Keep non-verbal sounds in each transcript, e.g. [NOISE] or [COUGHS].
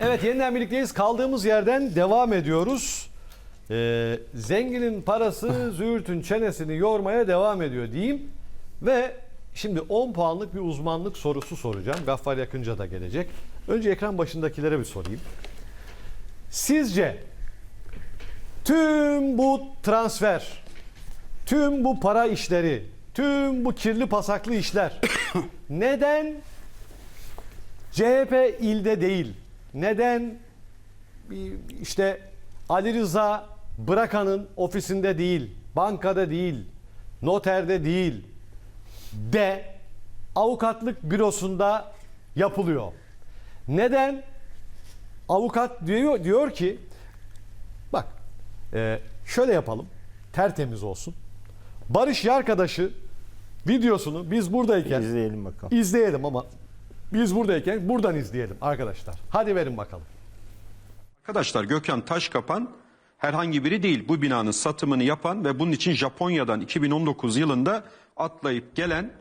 Evet yeniden birlikteyiz. Kaldığımız yerden devam ediyoruz. Ee, zenginin parası züğürtün çenesini yormaya devam ediyor diyeyim. Ve şimdi 10 puanlık bir uzmanlık sorusu soracağım. Gaffar yakınca da gelecek. Önce ekran başındakilere bir sorayım. Sizce tüm bu transfer, tüm bu para işleri, tüm bu kirli pasaklı işler [COUGHS] neden CHP ilde değil. Neden işte Ali Rıza Bırakan'ın ofisinde değil, bankada değil, noterde değil de avukatlık bürosunda yapılıyor. Neden? Avukat diyor, diyor ki bak e, şöyle yapalım tertemiz olsun. Barış arkadaşı videosunu biz buradayken İzleyelim bakalım. İzleyelim ama biz buradayken buradan izleyelim arkadaşlar. Hadi verin bakalım. Arkadaşlar Gökhan Taşkapan herhangi biri değil. Bu binanın satımını yapan ve bunun için Japonya'dan 2019 yılında atlayıp gelen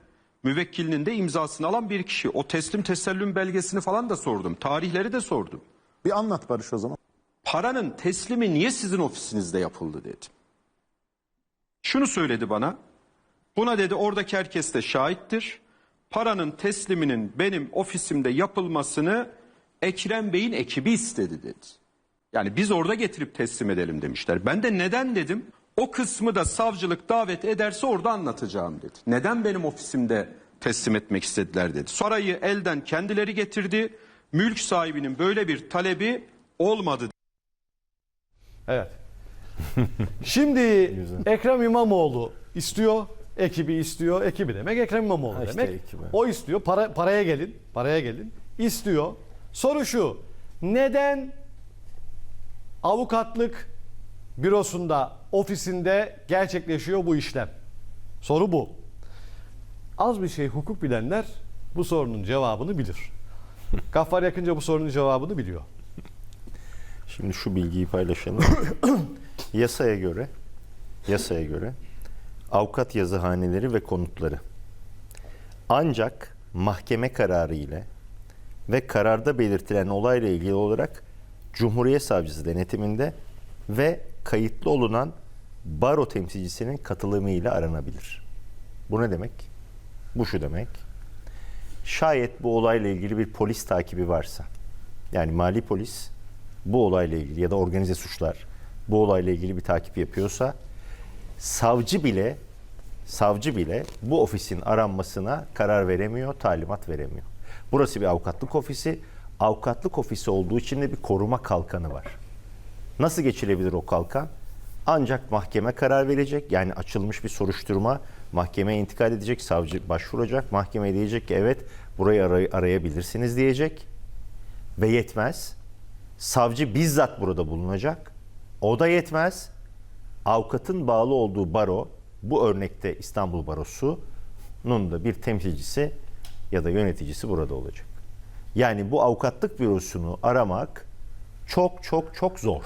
müvekkilinin de imzasını alan bir kişi. O teslim tesellüm belgesini falan da sordum. Tarihleri de sordum. Bir anlat Barış o zaman. Paranın teslimi niye sizin ofisinizde yapıldı dedim. Şunu söyledi bana. Buna dedi oradaki herkes de şahittir. Paranın tesliminin benim ofisimde yapılmasını Ekrem Bey'in ekibi istedi dedi. Yani biz orada getirip teslim edelim demişler. Ben de neden dedim? O kısmı da savcılık davet ederse orada anlatacağım dedi. Neden benim ofisimde teslim etmek istediler dedi. Sarayı elden kendileri getirdi. Mülk sahibinin böyle bir talebi olmadı Evet. [LAUGHS] Şimdi Ekrem İmamoğlu istiyor, ekibi istiyor. Ekibi demek Ekrem İmamoğlu işte demek. ekibi. O istiyor. Para, paraya gelin. Paraya gelin. İstiyor. Soru şu. Neden avukatlık bürosunda, ofisinde gerçekleşiyor bu işlem? Soru bu. Az bir şey hukuk bilenler bu sorunun cevabını bilir. [LAUGHS] Gaffar Yakınca bu sorunun cevabını biliyor. Şimdi şu bilgiyi paylaşalım. [COUGHS] yasaya göre yasaya göre avukat yazıhaneleri ve konutları ancak mahkeme kararı ile ve kararda belirtilen olayla ilgili olarak Cumhuriyet Savcısı denetiminde ve kayıtlı olunan baro temsilcisinin katılımıyla aranabilir. Bu ne demek? Bu şu demek. Şayet bu olayla ilgili bir polis takibi varsa, yani mali polis bu olayla ilgili ya da organize suçlar bu olayla ilgili bir takip yapıyorsa, savcı bile savcı bile bu ofisin aranmasına karar veremiyor, talimat veremiyor. Burası bir avukatlık ofisi. Avukatlık ofisi olduğu için de bir koruma kalkanı var. Nasıl geçilebilir o kalkan? Ancak mahkeme karar verecek. Yani açılmış bir soruşturma mahkemeye intikal edecek. Savcı başvuracak. Mahkeme diyecek ki evet burayı aray- arayabilirsiniz diyecek. Ve yetmez. Savcı bizzat burada bulunacak. O da yetmez. Avukatın bağlı olduğu baro, bu örnekte İstanbul Barosu'nun da bir temsilcisi ya da yöneticisi burada olacak. Yani bu avukatlık bürosunu aramak çok çok çok zor.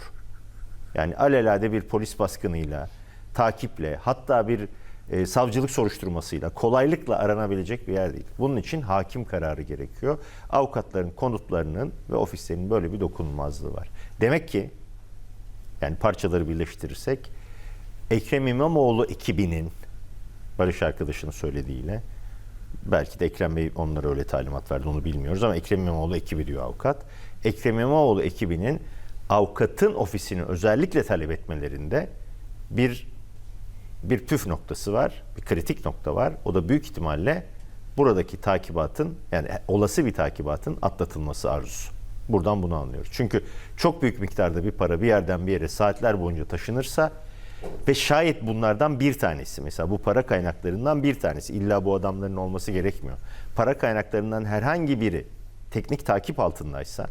Yani alelade bir polis baskınıyla, takiple, hatta bir e, savcılık soruşturmasıyla kolaylıkla aranabilecek bir yer değil. Bunun için hakim kararı gerekiyor. Avukatların konutlarının ve ofislerinin böyle bir dokunulmazlığı var. Demek ki yani parçaları birleştirirsek Ekrem İmamoğlu ekibinin Barış arkadaşının söylediğiyle belki de Ekrem Bey onlara öyle talimat verdi onu bilmiyoruz ama Ekrem İmamoğlu ekibi diyor avukat. Ekrem İmamoğlu ekibinin avukatın ofisini özellikle talep etmelerinde bir bir püf noktası var, bir kritik nokta var. O da büyük ihtimalle buradaki takibatın yani olası bir takibatın atlatılması arzusu. Buradan bunu anlıyoruz. Çünkü çok büyük miktarda bir para bir yerden bir yere saatler boyunca taşınırsa ve şayet bunlardan bir tanesi mesela bu para kaynaklarından bir tanesi illa bu adamların olması gerekmiyor. Para kaynaklarından herhangi biri teknik takip altındaysa,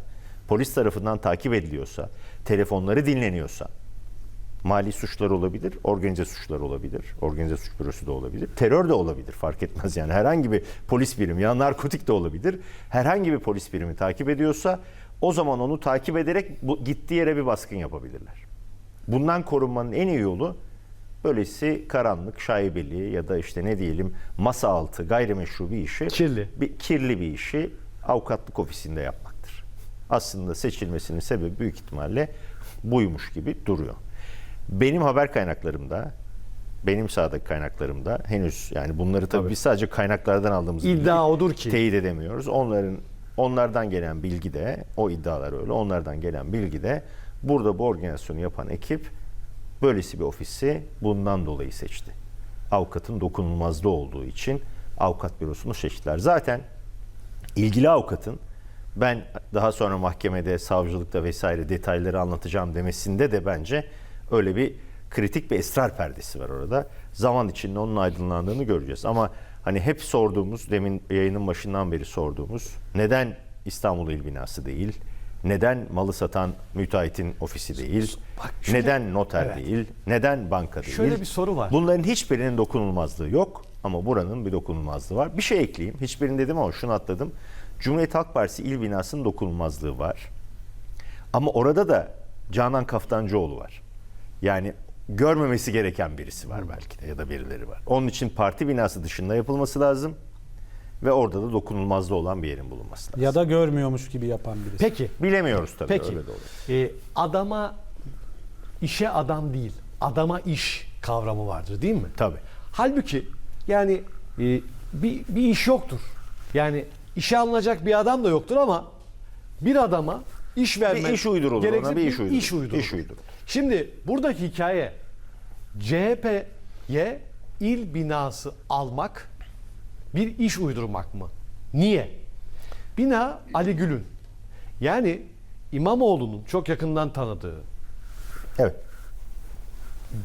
polis tarafından takip ediliyorsa, telefonları dinleniyorsa, mali suçlar olabilir, organize suçlar olabilir, organize suç bürosu da olabilir, terör de olabilir fark etmez yani herhangi bir polis birimi ya narkotik de olabilir. Herhangi bir polis birimi takip ediyorsa o zaman onu takip ederek bu, gittiği yere bir baskın yapabilirler. Bundan korunmanın en iyi yolu böylesi karanlık, şaibeli ya da işte ne diyelim masa altı gayrimeşru bir işi, Kirli. bir kirli bir işi avukatlık ofisinde yapmaktır. aslında seçilmesinin sebebi büyük ihtimalle buymuş gibi duruyor. Benim haber kaynaklarımda, benim sahadaki kaynaklarımda henüz yani bunları tabii, biz sadece kaynaklardan aldığımız İddia odur ki. teyit edemiyoruz. Onların onlardan gelen bilgi de o iddialar öyle. Onlardan gelen bilgi de burada bu organizasyonu yapan ekip böylesi bir ofisi bundan dolayı seçti. Avukatın dokunulmazlığı olduğu için avukat bürosunu seçtiler. Zaten ilgili avukatın ben daha sonra mahkemede, savcılıkta vesaire detayları anlatacağım demesinde de bence öyle bir kritik bir esrar perdesi var orada. Zaman içinde onun aydınlandığını göreceğiz. Ama hani hep sorduğumuz, demin yayının başından beri sorduğumuz neden İstanbul İl Binası değil? Neden malı satan müteahhitin ofisi değil? Bak şöyle- neden noter Evet. değil? Neden banka değil? Şöyle bir soru var. Bunların hiçbirinin dokunulmazlığı yok ama buranın bir dokunulmazlığı var. Bir şey ekleyeyim. Hiçbirini dedim ama şunu atladım. Cumhuriyet Halk Partisi il binasının dokunulmazlığı var. Ama orada da Canan Kaftancıoğlu var. Yani görmemesi gereken birisi var belki de ya da birileri var. Onun için parti binası dışında yapılması lazım ve orada da dokunulmazlığı olan bir yerin bulunması lazım. Ya da görmüyormuş gibi yapan birisi. Peki. Bilemiyoruz tabii Peki. öyle de olur. e, adama işe adam değil, adama iş kavramı vardır değil mi? Tabii. Halbuki yani e, bir, bir iş yoktur. Yani işe alınacak bir adam da yoktur ama bir adama iş vermek Bir iş uydurulur gerekli ona bir iş uydurulur. iş uydurulur. İş uydurulur. Şimdi buradaki hikaye CHP'ye il binası almak bir iş uydurmak mı? Niye? Bina Ali Gül'ün. Yani İmamoğlu'nun çok yakından tanıdığı, Evet.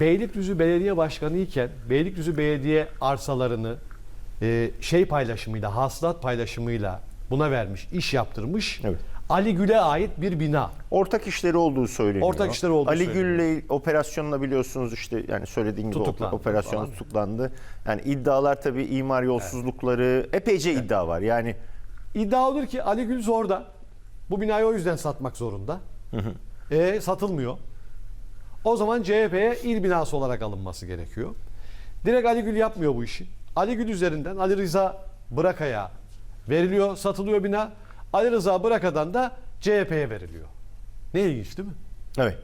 Beylikdüzü Belediye Başkanı iken Beylikdüzü Belediye arsalarını e, şey paylaşımıyla, hasılat paylaşımıyla buna vermiş, iş yaptırmış. Evet. Ali Gül'e ait bir bina. Ortak işleri olduğu söyleniyor. Ortak işleri olduğu Ali. Gül'le operasyonla biliyorsunuz işte yani söylediğin gibi Tutuklandı operasyon falan. tutuklandı. Yani iddialar tabii imar yolsuzlukları epeyce iddia var. Yani İddia odur ki Ali Gül zorda. Bu binayı o yüzden satmak zorunda. E, satılmıyor. O zaman CHP'ye il binası olarak alınması gerekiyor. Direkt Ali Gül yapmıyor bu işi. Ali Gül üzerinden Ali Rıza Bıraka'ya veriliyor, satılıyor bina. Ali Rıza Bıraka'dan da CHP'ye veriliyor. Ne ilginç değil mi? evet.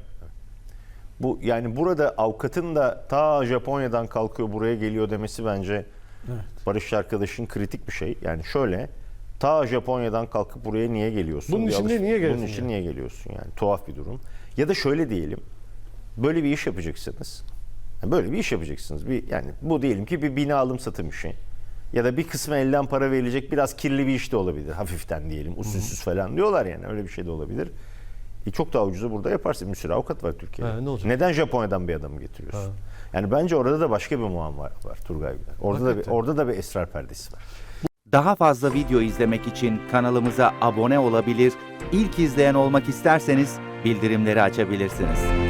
Bu yani burada avukatın da ta Japonya'dan kalkıyor buraya geliyor demesi bence Barış arkadaşın kritik bir şey. Yani şöyle ta Japonya'dan kalkıp buraya niye geliyorsun? Bunun için niye geliyorsun Bunun için yani? niye geliyorsun yani? Tuhaf bir durum. Ya da şöyle diyelim. Böyle bir iş yapacaksınız. Yani Böyle bir iş yapacaksınız. Bir yani bu diyelim ki bir bina alım satım işi. Ya da bir kısmı elden para verilecek biraz kirli bir iş de olabilir. Hafiften diyelim. Usulsüz falan diyorlar yani. Öyle bir şey de olabilir. E çok daha ucuza burada yaparsın. Bir sürü avukat var Türkiye'de. Ha, ne olacak? Neden Japonya'dan bir adamı getiriyorsun? Yani bence orada da başka bir muamma var, var Turgay Bey. Orada da bir, orada da bir esrar perdesi var. Daha fazla video izlemek için kanalımıza abone olabilir, ilk izleyen olmak isterseniz bildirimleri açabilirsiniz.